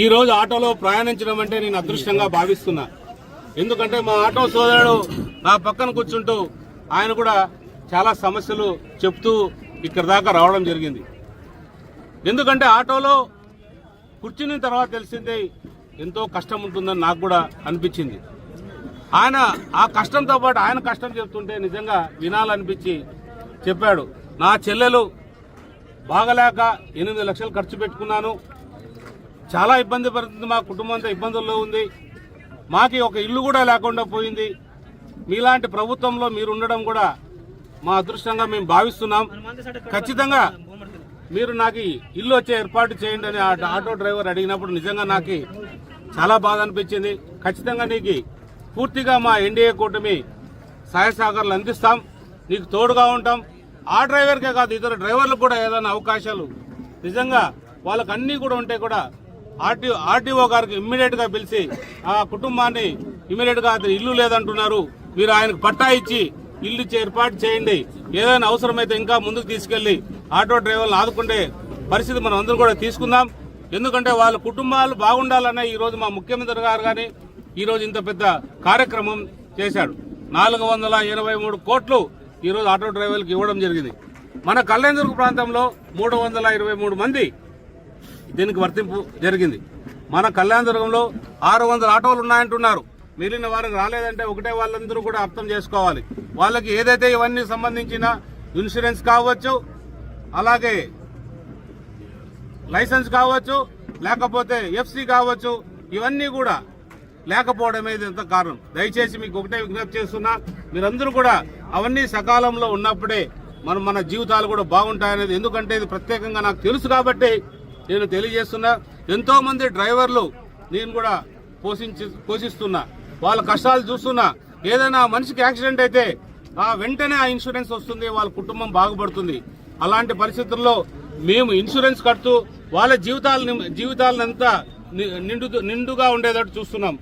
ఈ రోజు ఆటోలో ప్రయాణించడం అంటే నేను అదృష్టంగా భావిస్తున్నా. ఎందుకంటే మా ఆటో సోదరుడు నా పక్కన కూర్చుంటూ ఆయన కూడా చాలా సమస్యలు చెప్తూ ఇక్కడ దాకా రావడం జరిగింది. ఎందుకంటే ఆటోలో కూర్చున్న తర్వాత తెలిసింది ఎంతో కష్టం ఉంటుందని నాకు కూడా అనిపించింది. ఆయన ఆ కష్టంతో పాటు ఆయన కష్టం చెప్తుంటే నిజంగా వినాలనిపించి చెప్పాడు. నా చెల్లెలు బాగలేక ఎనిమిది లక్షలు ఖర్చు పెట్టుకున్నాను. చాలా ఇబ్బంది పడుతుంది. మా కుటుంబం అంతా ఇబ్బందుల్లో ఉంది. మాకి ఒక ఇల్లు కూడా లేకుండా పోయింది. మీలాంటి ప్రభుత్వంలో మీరు ఉండడం కూడా మా అదృష్టంగా మేము భావిస్తున్నాం. ఖచ్చితంగా మీరు నాకు ఇల్లు వచ్చే ఏర్పాటు చేయండి అని ఆటో డ్రైవర్ అడిగినప్పుడు నిజంగా నాకు చాలా బాధ అనిపించింది. ఖచ్చితంగా నీకు పూర్తిగా మా ఎన్డీఏ కూటమి సహాయ సహకారాలు అందిస్తాం. నీకు తోడుగా ఉంటాం. ఆ డ్రైవర్కే కాదు ఇతర డ్రైవర్లకు కూడా ఏదైనా అవకాశాలు నిజంగా వాళ్ళకు అన్నీ కూడా ఉంటే కూడా ఆర్టీ ఆర్టీఓ గారికి ఇమ్మీడియట్గా పిలిచి ఆ కుటుంబాన్ని ఇమ్మీడియట్గా అతను ఇల్లు లేదంటున్నారు. మీరు ఆయనకు పట్టా ఇచ్చి ఇల్లు ఏర్పాటు చేయండి. ఏదైనా అవసరమైతే ఇంకా ముందుకు తీసుకెళ్ళి ఆటో డ్రైవర్లు ఆదుకుంటే పరిస్థితి మనం అందరూ కూడా తీసుకుందాం. ఎందుకంటే వాళ్ళ కుటుంబాలు బాగుండాలనే ఈ రోజు మా ముఖ్యమంత్రి గారు కానీ ఈ రోజు ఇంత పెద్ద కార్యక్రమం చేశాడు. నాలుగు వందల ఎనభై మూడు కోట్లు ఈ రోజు ఆటో డ్రైవర్లకు ఇవ్వడం జరిగింది. మన కళ్యాణదుర్గ ప్రాంతంలో మూడు వందల ఇరవై మూడు మంది దీనికి వర్తింపు జరిగింది. మన కళ్యాణదుర్గంలో ఆరు వందల ఆటోలు ఉన్నాయంటున్నారు. మిగిలిన వారికి రాలేదంటే ఒకటే వాళ్ళందరూ కూడా అర్థం చేసుకోవాలి. వాళ్ళకి ఏదైతే ఇవన్నీ సంబంధించిన ఇన్సూరెన్స్ కావచ్చు అలాగే లైసెన్స్ కావచ్చు లేకపోతే ఎఫ్సి కావచ్చు ఇవన్నీ కూడా లేకపోవడమే ఇంత కారణం. దయచేసి మీకు ఒకటే విజ్ఞప్తి చేస్తున్నా మీరందరూ కూడా అవన్నీ సకాలంలో ఉన్నప్పుడే మనం మన జీవితాలు కూడా బాగుంటాయనేది. ఎందుకంటే ఇది ప్రత్యేకంగా నాకు తెలుసు కాబట్టి నేను తెలియజేస్తున్నా ఎంతో మంది డ్రైవర్లు నేను కూడా పోషించి పోషిస్తున్నా వాళ్ళ కష్టాలు చూస్తున్నా ఏదైనా మనిషికి యాక్సిడెంట్ అయితే ఆ వెంటనే ఆ ఇన్సూరెన్స్ వస్తుంది వాళ్ళ కుటుంబం బాగుపడుతుంది. అలాంటి పరిస్థితుల్లో మేము ఇన్సూరెన్స్ కడుతూ వాళ్ళ జీవితాలను జీవితాలనంతా ని- నిండు నిండుగా ఉండేటట్టు చూస్తున్నాం.